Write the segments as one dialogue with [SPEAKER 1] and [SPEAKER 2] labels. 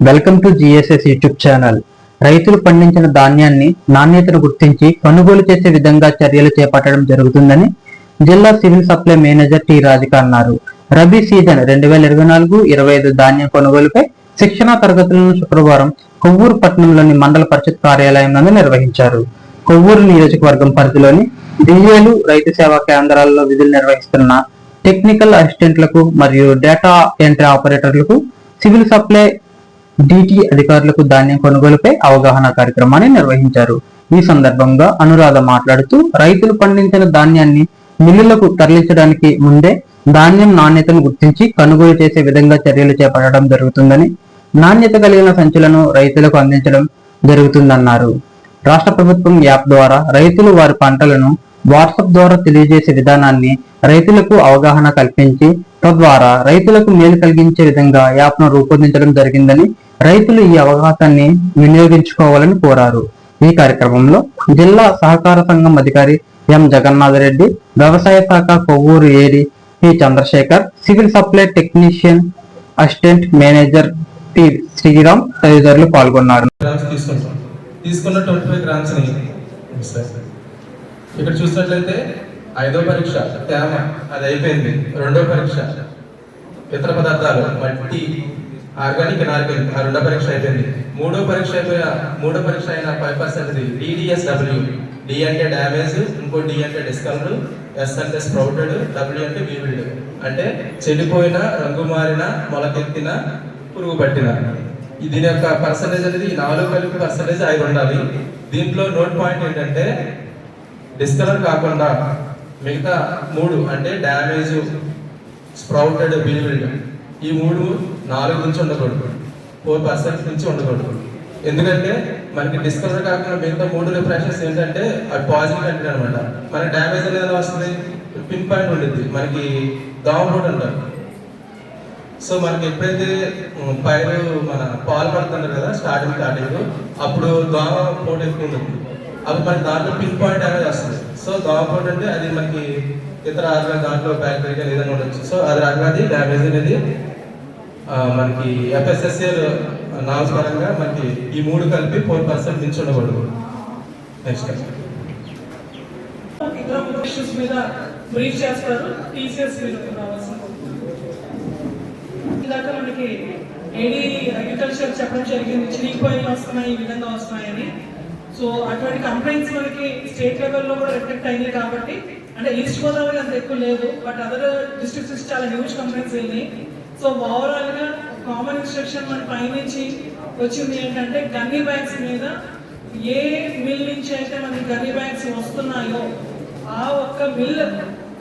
[SPEAKER 1] Welcome to GSS YouTube channel. రైతులు పండించిన ధాన్యాన్ని నాణ్యతను గుర్తించి కొనుగోలు చేసే విధంగా చర్యలు చేపట్టడం జరుగుతుందని జిల్లా civil supply manager T Rajika అన్నారు రబీ సీజన్ రెండు వేల ఇరవై నాలుగు ఇరవై ఐదు ధాన్యం కొనుగోలుపై శిక్షణా తరగతులను శుక్రవారం కొవ్వూరు పట్టణంలోని మండల పరిషత్ కార్యాలయం నందు నిర్వహించారు. కొవ్వూరు నియోజకవర్గం పరిధిలోని డిజేలు రైతు సేవా కేంద్రాల్లో విధులు నిర్వహిస్తున్న టెక్నికల్ అసిస్టెంట్లకు మరియు డేటా ఎంట్రీ ఆపరేటర్లకు సివిల్ సప్లై డిటి అధికారులకు ధాన్యం కొనుగోలుపై అవగాహన కార్యక్రమాన్ని నిర్వహించారు. ఈ సందర్భంగా అనురాధ మాట్లాడుతూ రైతులు పండించిన ధాన్యాన్ని మిల్లులకు తరలించడానికి ముందే ధాన్యం నాణ్యతను గుర్తించి కొనుగోలు చేసే విధంగా చర్యలు చేపట్టడం జరుగుతుందని నాణ్యత కలిగిన సంచులను రైతులకు అందించడం జరుగుతుందన్నారు. రాష్ట్ర ప్రభుత్వం యాప్ ద్వారా రైతులు వారి పంటలను వాట్సాప్ ద్వారా తెలియజేసే విధానాన్ని రైతులకు అవగాహన కల్పించి తద్వారా రైతులకు మేలు కలిగించే విధంగా యాప్ను రూపొందించడం జరిగిందని రైతులు ఈ అవకాశాన్ని వినియోగించుకోవాలని కోరారు. ఈ కార్యక్రమంలో జిల్లా సహకార సంఘం అధికారి ఎం జగన్నాథ్ రెడ్డి వ్యవసాయ శాఖ Kovvur AD P Chandrashekar civil supply technician assistant manager P Sriram తదితరులు పాల్గొన్నారు.
[SPEAKER 2] తీసుకున్న ట్వంటీ ఫైవ్ గ్రామ్స్ ఇక్కడ చూసినట్లయితే ఐదో పరీక్ష తేమ అది అయిపోయింది. రెండో పరీక్ష. ఇతర పదార్థాలు మట్టి ఆర్గానిక్ ఇనార్గానిక్ ఆ రెండో పరీక్ష అయిపోయింది. మూడో పరీక్ష అయిపోయిన మూడో పరీక్ష అయిన five percent DDS W D అంటే డ్యామేజ్ ఇంకో డి అంటే డిస్కలర్ ఎస్ అంటే స్ప్రౌటెడ్ డబ్ల్యూ అంటే వీవిల్డ్ అంటే చెడిపోయిన రంగు మారిన మొలకెత్తిన పురుగు పట్టిన. దీని యొక్క పర్సంటేజ్ అనేది నాలుగు కలిపి పర్సంటేజ్ ఐదు ఉండాలి. దీంట్లో నోట్ పాయింట్ ఏంటంటే డిస్కలర్ కాకుండా మిగతా మూడు అంటే డ్యామేజ్ స్ప్రౌటెడ్ బిల్విల్డ్ ఈ మూడు నాలుగు నుంచి ఉండకూడదు. ఫోర్ పర్సెంట్ నుంచి ఉండకూడదు. ఎందుకంటే మనకి డిస్కవర్ కాకుండా మిగతా మూడు రిఫ్రెషన్స్ ఏంటంటే అవి పాజిటివ్ కంటెంట్ అనమాట మనకి డ్యామేజ్ అనేది వస్తుంది? పిన్ పాయింట్ ఉండిద్ది. మనకి దోమ కూడా ఉంటారు సో మనకి ఎప్పుడైతే పైరు మన పాలు పడుతున్నారు కదా స్టార్టింగ్ స్టార్టింగ్ అప్పుడు దోమ పోటీ ఎక్కువ ఉంటుంది అప్పుడు మనకి దాంట్లో పిన్ పాయింట్ అనేది వస్తుంది. సో దోమ అంటే అది మనకి ఇతర ఆర్గాన్ దాంట్లో ఫ్యాక్టరీగా ఏదైనా ఉండొచ్చు? సో అది రకది డ్యామేజ్ అనేది మనకి ఎఫ్ఎస్ఎస్ఏ నామ్స్ పరంగా మనకి ఈ మూడు కలిపి ఫోర్ పర్సెంట్ నుంచి ఉండకూడదు. నెక్స్ట్
[SPEAKER 3] ఇష్యూస్ మీద బ్రీఫ్ చేస్తారు. టీసీఎస్ ఇందాక మనకి ఏడీ అగ్రికల్చర్ చెప్పడం జరిగింది. చిరిగిపోయి వస్తున్నాయి ఈ విధంగా వస్తున్నాయని. సో అటువంటి కంప్లైంట్స్ మనకి స్టేట్ లెవెల్లో కూడా రిఫ్లెక్ట్ అయింది కాబట్టి అంటే ఈస్ట్ గోదావరి అంత ఎక్కువ లేదు బట్ అదర్ డిస్ట్రిక్ట్స్ నుంచి చాలా హ్యూజ్ కంప్లైంట్స్ వెళ్ళినాయి. సో ఓవరాల్గా కామన్ ఇన్స్ట్రక్షన్ మన పైనుంచి వచ్చింది ఏంటంటే గన్నీ బ్యాగ్స్ మీద ఏ మిల్ నుంచి అయితే మనకి గన్నీ బ్యాగ్స్ వస్తున్నాయో ఆ ఒక్క మిల్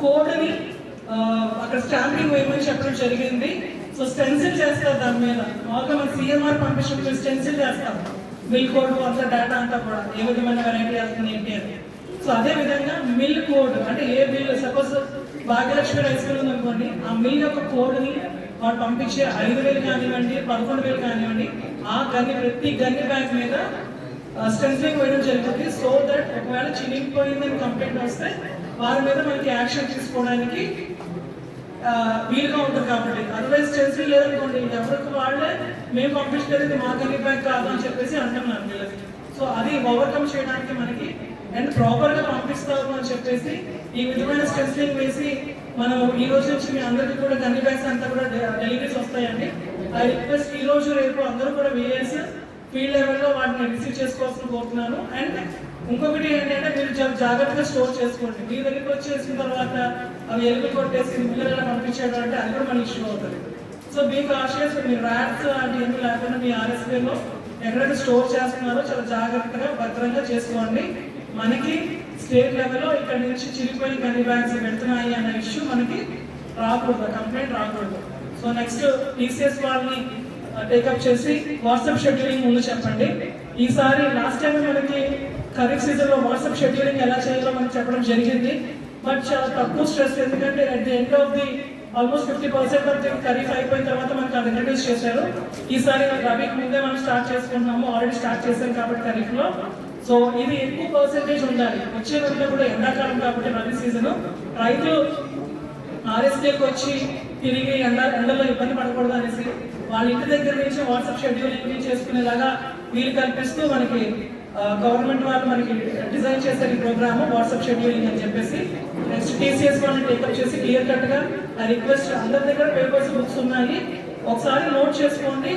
[SPEAKER 3] కోడ్ని అక్కడ స్టాంపింగ్ వేయమని చెప్పడం జరిగింది. సో స్టెన్సిల్ చేస్తారు దాని మీద. ఒక మన సిఎంఆర్ పంపించినప్పుడు స్టెన్సిల్ చేస్తారు మిల్ కోడ్ అంతా డేటా అంతా కూడా ఏ విధమైన వెరైటీ వస్తుంది ఏంటి అని. సో అదే విధంగా మిల్ కోడ్ అంటే ఏ mill suppose Bhagyalakshmi rice mill ఉందనుకోండి ఆ మిల్ యొక్క కోడ్ని వాడు పంపించే ఐదు వేలు కానివ్వండి పదకొండు వేలు కానివ్వండి ఆ గన్ని ప్రతి గన్ని బ్యాగ్ మీద స్టెన్సింగ్ వేయడం జరుగుతుంది. సో దట్ ఒకవేళ చినిగిపోయిందని కంప్లైంట్ వస్తే వారి మీద మనకి యాక్షన్ తీసుకోవడానికి వీలుగా ఉంటుంది కాబట్టి. అదర్వైజ్ స్టెన్సిల్ లేదనుకోండి ఎవరికి వాళ్ళే మేము పంపించలేదు మా గన్ని కాదు అని చెప్పేసి అంటున్నాను వీళ్ళకి సో అది ఓవర్కమ్ చేయడానికి మనకి అండ్ ప్రాపర్గా పంపిస్తాము అని చెప్పేసి ఈ విధమైన స్టెన్సిలింగ్ వేసి మనం ఈ రోజు నుంచి మీ అందరికీ కూడా గన్ని బ్యాగ్స్ అంతా కూడా డెలివరీస్ వస్తాయండి. ఐ రిక్వెస్ట్ ఈ రోజు రేపు అందరూ కూడా వేసి ఫీల్డ్ లెవెల్లో వాటిని రిసీవ్ చేసుకోవాల్సిన కోరుతున్నాను. అండ్ ఇంకొకటి ఏంటంటే మీరు జాగ్రత్తగా స్టోర్ చేసుకోండి. మీ దగ్గరికి వచ్చేసిన తర్వాత అవి ఎలుగు కొట్టేసి మిల్లర్లో పంపించేయడం అంటే అది కూడా మన ఇష్యూ అవుతుంది సో మీ కాషియస్ మీ ర్యాట్స్ అంటే ఏమి లేకుండా మీ ఆర్ఎస్పీలో ఎక్కడైతే స్టోర్ చేస్తున్నారో చాలా జాగ్రత్తగా భద్రంగా చేసుకోండి. మనకి స్టేట్ లెవెల్లో ఇక్కడ నుంచి చిరిగిపోయి కన్నీ బ్యాగ్స్ పెడుతున్నాయి అన్న ఇష్యూ మనకి రాకూడదు కంప్లైంట్ రాకూడదు. సో నెక్స్ట్ టీసీఎస్ వాళ్ళని టేకప్ చేసి వాట్సాప్ షెడ్యూలింగ్ ముందు చెప్పండి. ఈసారి లాస్ట్ టైం మనకి ఖరీఫ్ సీజన్లో వాట్సాప్ షెడ్యూలింగ్ ఎలా చేయాలో మనకి చెప్పడం జరిగింది. బట్ చాలా uh, తక్కువ స్ట్రెస్ ఎందుకంటే at the end of the almost fifty percent వరకు ఖరీఫ్ అయిపోయిన తర్వాత మనకి అది ఇంట్రడ్యూస్ చేశారు. ఈసారి రబీకి ముందే మనం స్టార్ట్ చేసుకుంటున్నాము. ఆల్రెడీ స్టార్ట్ చేశాం కాబట్టి ఖరీఫ్లో సో ఇది ఎక్కువ పర్సెంటేజ్ ఉండాలి. వచ్చే రోజుల్లో కూడా ఎండాకాలం కాబట్టి రబీ సీజన్ రైతు ఆర్ఎస్కేకి వచ్చి తిరిగి ఎండ ఎండలో ఇబ్బంది పడకూడదు అనేసి వాళ్ళ ఇంటి దగ్గర నుంచి వాట్సాప్ షెడ్యూలింగ్ చేసుకునేలాగా వీలు కల్పిస్తూ మనకి గవర్నమెంట్ వాళ్ళు మనకి డిజైన్ చేశారు ఈ ప్రోగ్రామ్ వాట్సాప్ షెడ్యూలింగ్ అని చెప్పేసి. నెక్స్ట్ టీసీఎస్ వాళ్ళని టేకప్ చేసి క్లియర్ కట్గా ఆ రిక్వెస్ట్ అందరి దగ్గర పేపర్స్ బుక్స్ ఉన్నాయి ఒకసారి నోట్ చేసుకోండి.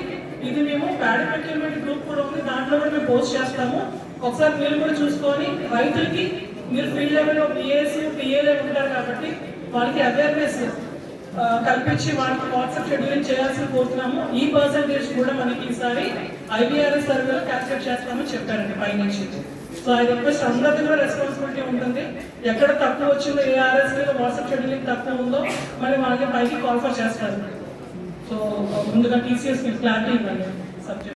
[SPEAKER 3] ఇది మేము ప్యాడీ ప్రొక్యూర్మెంట్ గ్రూప్ కూడా ఉంది. దాంట్లో కూడా మేము పోస్ట్ చేస్తాము. ఒకసారి మీరు కూడా చూసుకొని రైతులకి మీరు ఫీల్డ్ లెవెల్లో పిఏస్ పిఏలే ఉంటారు కాబట్టి వాళ్ళకి అవేర్నెస్ కల్పించి వాళ్ళకి వాట్సాప్ షెడ్యూలింగ్ చేయాల్సి కోరుతున్నాము. ఈ పర్సంటేజ్ కూడా మనకి ఈసారి ఐబీఆర్ఎస్ సర్వేలో క్యాప్చర్ చేస్తామని చెప్పారండి పైనుంచి. సో ఐ రిక్వెస్ట్ అందరిది కూడా రెస్పాన్సిబిలిటీ ఉంటుంది. ఎక్కడ తక్కువ వచ్చిందో ఏ ఆర్ఎస్ వాట్సాప్ షెడ్యూలింగ్ తక్కువ ఉందో మరి మనకి పైకి కాల్ చేస్తారు. సో ముందుగా టీసీఎస్ క్లారిటీ ఇవ్వండి. సబ్జెక్ట్